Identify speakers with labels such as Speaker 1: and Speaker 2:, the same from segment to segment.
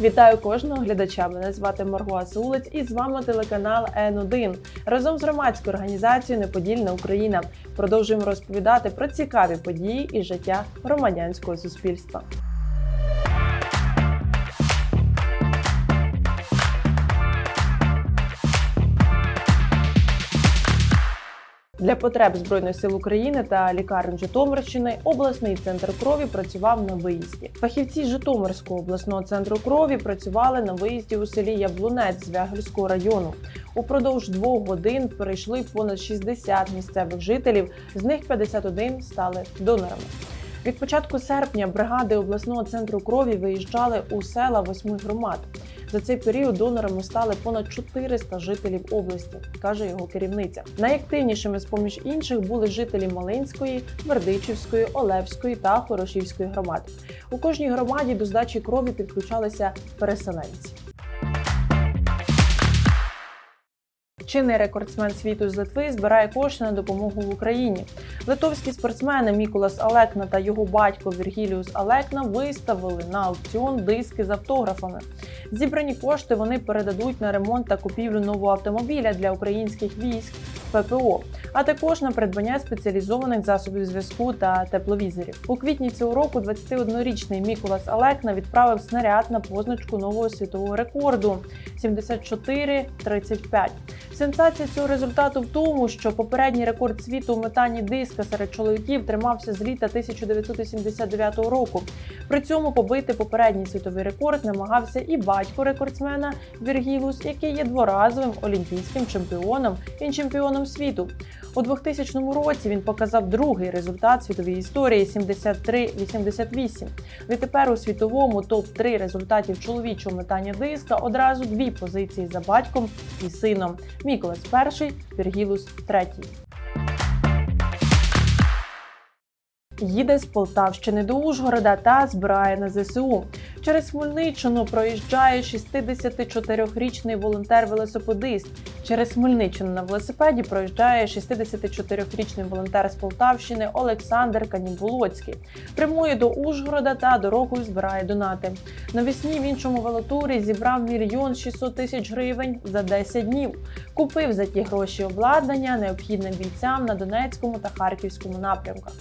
Speaker 1: Вітаю кожного глядача. Мене звати Марго Асулець і з вами телеканал Н1. Разом з громадською організацією Неподільна Україна продовжуємо розповідати про цікаві події і життя громадянського суспільства. Для потреб збройних сил України та лікарень Житомирщини обласний центр крові працював на виїзді. Фахівці Житомирського обласного центру крові працювали на виїзді у селі Яблунець Звягельського району. Упродовж двох годин перейшли понад 60 місцевих жителів, з них 51 стали донорами. Від початку серпня бригади обласного центру крові виїжджали у села восьми громад. За цей період донорами стали понад 400 жителів області, каже його керівниця. Найактивнішими з поміж інших були жителі Малинської, Вердичівської, Олевської та Хорошівської громад. У кожній громаді до здачі крові підключалися переселенці. Чинний рекордсмен світу з Литви збирає кошти на допомогу в Україні. Литовські спортсмени Мікулас Алекна та його батько Віргіліус Алекна виставили на аукціон диски з автографами. Зібрані кошти вони передадуть на ремонт та купівлю нового автомобіля для українських військ ППО, а також на придбання спеціалізованих засобів зв'язку та тепловізорів. У квітні цього року 21-річний Мікулас Алекна відправив снаряд на позначку нового світового рекорду 74-35. Сенсація цього результату в тому, що попередній рекорд світу у метанні диска серед чоловіків тримався з літа 1979 року. При цьому побити попередній світовий рекорд намагався і батько рекордсмена Віргілус, який є дворазовим олімпійським чемпіоном і чемпіоном світу. У 2000 році він показав другий результат світової історії 73-88. Відтепер у світовому топ-3 результатів чоловічого метання диска одразу дві позиції за батьком і сином. Міколас перший, Вергілус третій. Їде з Полтавщини до Ужгорода та збирає на ЗСУ. Через Хмельниччину проїжджає 64-річний волонтер-велосипедист. Через Хмельниччину на велосипеді проїжджає 64-річний волонтер з Полтавщини Олександр Каніболоцький. Прямує до Ужгорода та дорогою збирає донати. Навесні в іншому велотурі зібрав мільйон 600 тисяч гривень за 10 днів. Купив за ті гроші обладнання, необхідне бійцям на Донецькому та Харківському напрямках.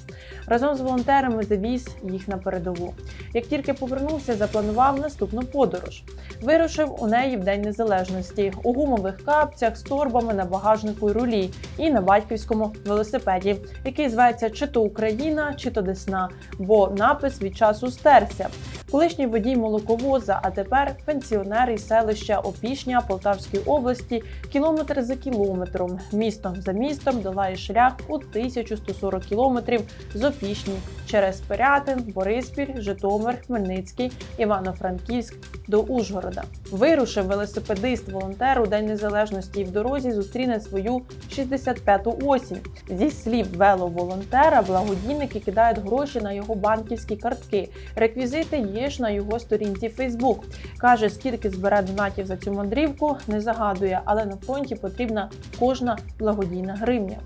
Speaker 1: Разом з волонтерами завіз їх на передову. Як тільки повернувся, запланував наступну подорож. Вирушив у неї в День Незалежності у гумових капцях з торбами на багажнику рулі і на батьківському велосипеді, який зветься чи то Україна, чи то Десна, бо напис від часу стерся. Колишній водій молоковоза, а тепер пенсіонер із селища Опішня Полтавської області, кілометр за кілометром, містом за містом долає шлях у 1140 кілометрів з Опішні через Пирятин, Бориспіль, Житомир, Хмельницький, Івано-Франківськ до Ужгорода. Вирушив велосипедист волонтер у День Незалежності і в дорозі зустріне свою 65-ту осінь. Зі слів веловолонтера, благодійники кидають гроші на його банківські картки. Реквізити є ж на його сторінці Facebook. Каже, скільки збере донатів за цю мандрівку, не загадує, але на фронті потрібна кожна благодійна гривня.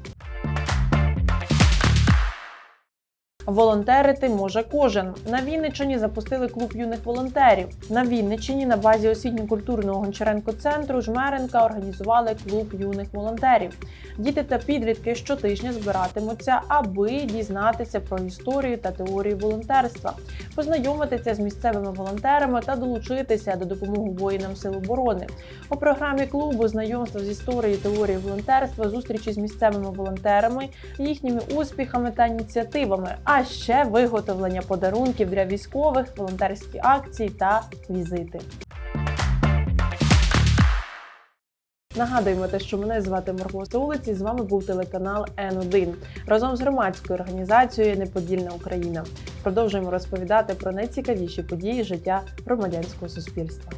Speaker 1: Волонтерити може кожен. На Вінниччині запустили клуб юних волонтерів. На Вінниччині на базі освітньо-культурного Гончаренко центру Жмеренка організували клуб юних волонтерів. Діти та підлітки щотижня збиратимуться, аби дізнатися про історію та теорію волонтерства, познайомитися з місцевими волонтерами та долучитися до допомоги воїнам сил оборони. У програмі клубу знайомство з історією теорії волонтерства, зустрічі з місцевими волонтерами, їхніми успіхами та ініціативами, а ще виготовлення подарунків для військових, волонтерські акції та візити. Нагадуємо те, що мене звати Марго Столиці. З вами був телеканал Н1 разом з громадською організацією Неподільна Україна. Продовжуємо розповідати про найцікавіші події життя громадянського суспільства.